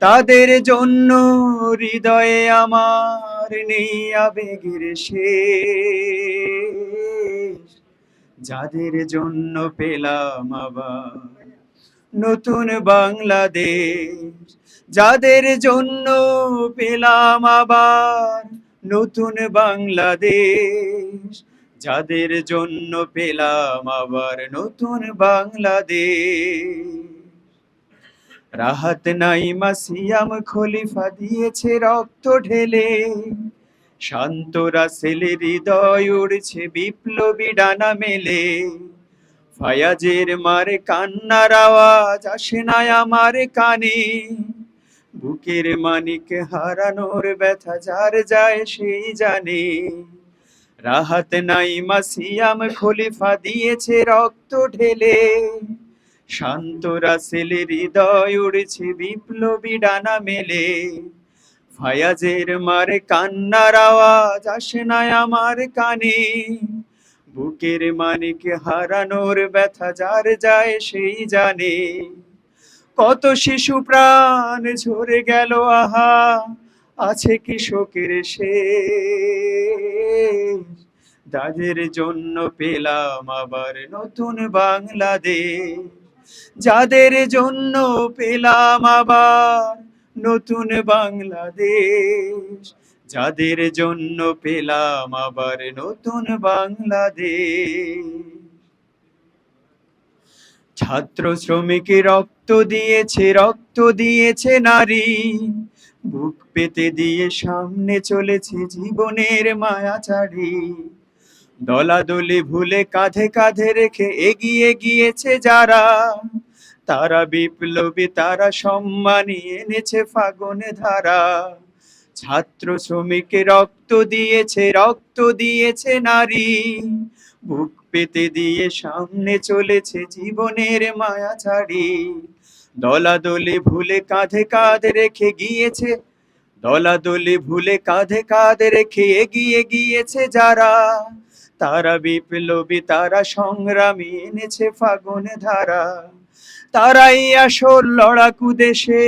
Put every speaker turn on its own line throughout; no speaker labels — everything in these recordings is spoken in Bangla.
তাদের জন্য হৃদয়ে আমার নেই আবেগের শেষ। যাদের জন্য পেলাম আবার নতুন বাংলাদেশ। যাদের জন্য পেলাম আবার নতুন বাংলাদেশ। যাদের জন্য পেলাম আবার নতুন বাংলাদেশ। রাহাত নাইমা সিয়াম খলিফা দিয়েছে রক্ত ঢেলে। শান্ত রাসেলের হৃদয় উড়ছে বিপ্লবী ডানা মেলে। ফায়াজের মারে কান্নার আওয়াজ আসে না আমার কানে। বুকের মানিক হারানোর ব্যথা যার যায় সেই জানে। রাহাত নাইমা সিয়াম খলিফা দিয়েছে রক্ত ঢেলে। শান্ত রাসেলের হৃদয় উড়েছে বিপ্লবী ডানা মেলে। ফায়াজের মারে কান্নার আওয়াজ আসে না আমার কানে। বুকের মানিক হারানোর ব্যথা যার যায় সেই জানে। কত শিশু প্রাণ ঝরে গেল, আহা, আছে কি শোকের শেষ। যাদের জন্য পেলাম আবার নতুন বাংলাদেশ। যাদের জন্য পেলাম আবার নতুন বাংলাদেশ। যাদের জন্য পেলাম আবার নতুন বাংলাদেশ। ছাত্র শ্রমিক রক্ত দিয়েছে রক্ত দিয়েছে নারী। বুক পেতে দিয়ে সামনে চলেছে জীবনের মায়া ছাড়ি দলাদলি ভুলে কাঁধে কাঁধে রেখে এগিয়ে গিয়েছে যারা, তারা বিপ্লবী, তারা সম্মানী, এনেছে ফাগুনে ধারা। ছাত্র শ্রমিক রক্ত দিয়েছে রক্ত দিয়েছে নারী। বুক পেতে দিয়ে সামনে চলেছে জীবনের মায়া ছাড়ি দলাদলি ভুলে কাঁধে কাঁধে রেখে গিয়েছে, দলাদলি ভুলে কাঁধে কাঁধে রেখে এগিয়ে গিয়েছে যারা তারা বিপ্লবী, তারা সংগ্রামী, এনেছে ফাগুনে ধারা। তারাই আসল লড়াকু দেশে,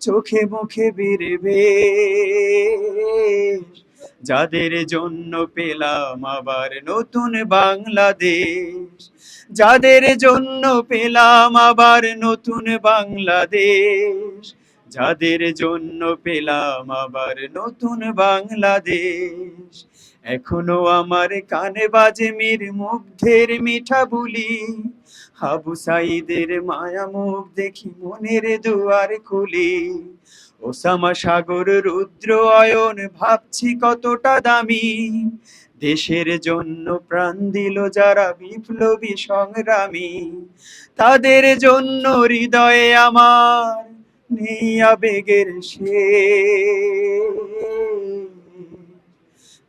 চোখে মুখে বীরবে। যাদের জন্য পেলাম আবার নতুন বাংলাদেশ, যাদের জন্য পেলাম আবার নতুন বাংলাদেশ যাদের জন্য পেলাম আবার নতুন বাংলাদেশ। এখনও আমার কানে বাজে মীর মুগ্ধের মিঠা বুলি। হাবু সাইদের মায়া মুখ দেখি মনের দুয়ার খুলি। ওসামা সাগর রুদ্র অয়ন ভাবছি কতটা দামি। দেশের জন্য প্রাণ দিল যারা বিপ্লবী সংগ্রামী। তাদের জন্য হৃদয়ে আমার নেই আবেগের শেষ।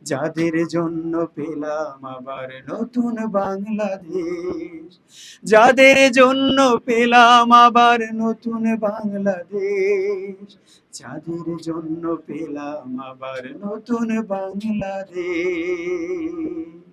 যাদের জন্য পেলাম আবার নতুন বাংলাদেশ। যাদের জন্য পেলাম আবার নতুন বাংলাদেশ। যাদের জন্য পেলাম আবার নতুন বাংলাদেশ।